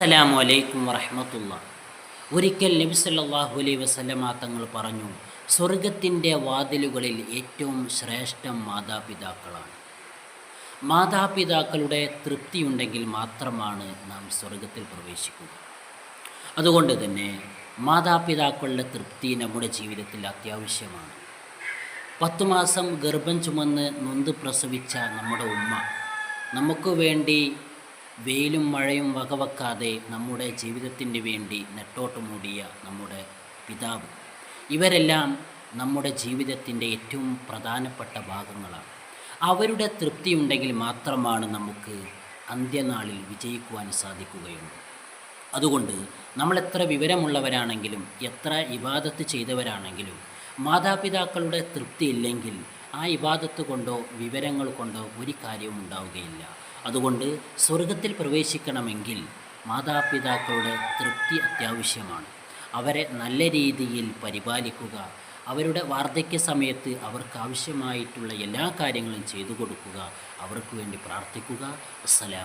അസ്സലാമു അലൈക്കും വറഹമത്തുള്ള. ഒരിക്കൽ നബി സല്ലല്ലാഹു അലൈഹി വസല്ലമ തങ്ങൾ പറഞ്ഞു സ്വർഗത്തിന്റെ വാതിലുകളിൽ ഏറ്റവും ശ്രേഷ്ഠം മാതാപിതാക്കളാണ്. മാതാപിതാക്കളുടെ തൃപ്തിയുണ്ടെങ്കിൽ മാത്രമാണ് നാം സ്വർഗത്തിൽ പ്രവേശിക്കുക. അതുകൊണ്ട് തന്നെ മാതാപിതാക്കളുടെ തൃപ്തി നമ്മുടെ ജീവിതത്തിൽ അത്യാവശ്യമാണ്. പത്തു മാസം ഗർഭം ചുമന്ന് നൊന്ത് പ്രസവിച്ച നമ്മുടെ ഉമ്മ നമുക്ക് വേണ്ടി വെയിലും മഴയും വകവെക്കാതെ നമ്മുടെ ജീവിതത്തിന് വേണ്ടി നെട്ടോട്ട് മൂടിയ നമ്മുടെ പിതാവ്. ഇവരെല്ലാം നമ്മുടെ ജീവിതത്തിന്റെ ഏറ്റവും പ്രധാനപ്പെട്ട ഭാഗങ്ങളാണ്. അവരുടെ തൃപ്തി ഉണ്ടെങ്കിൽ മാത്രമാണ് നമുക്ക് അന്ത്യനാളിൽ വിജയിക്കുവാൻ സാധിക്കുകയുള്ളൂ. അതുകൊണ്ട് നമ്മൾ എത്ര വിവരമുള്ളവരാണെങ്കിലും എത്ര ഇബാദത്ത് ചെയ്തവരാണെങ്കിലും മാതാപിതാക്കളുടെ തൃപ്തി ഇല്ലെങ്കിൽ ആ ഇബാദത്ത് കൊണ്ടോ വിവരങ്ങൾ കൊണ്ടോ ഒരു കാര്യവും ഉണ്ടാവുകയില്ല. അതുകൊണ്ട് സ്വർഗത്തിൽ പ്രവേശിക്കണമെങ്കിൽ മാതാപിതാക്കളുടെ തൃപ്തി അത്യാവശ്യമാണ്. അവരെ നല്ല രീതിയിൽ പരിപാലിക്കുക അവരുടെ വാർദ്ധക്യ സമയത്ത് അവർക്ക് ആവശ്യമായിട്ടുള്ള എല്ലാ കാര്യങ്ങളും ചെയ്തു കൊടുക്കുക അവർക്ക് വേണ്ടി പ്രാർത്ഥിക്കുക. അസ്സലാം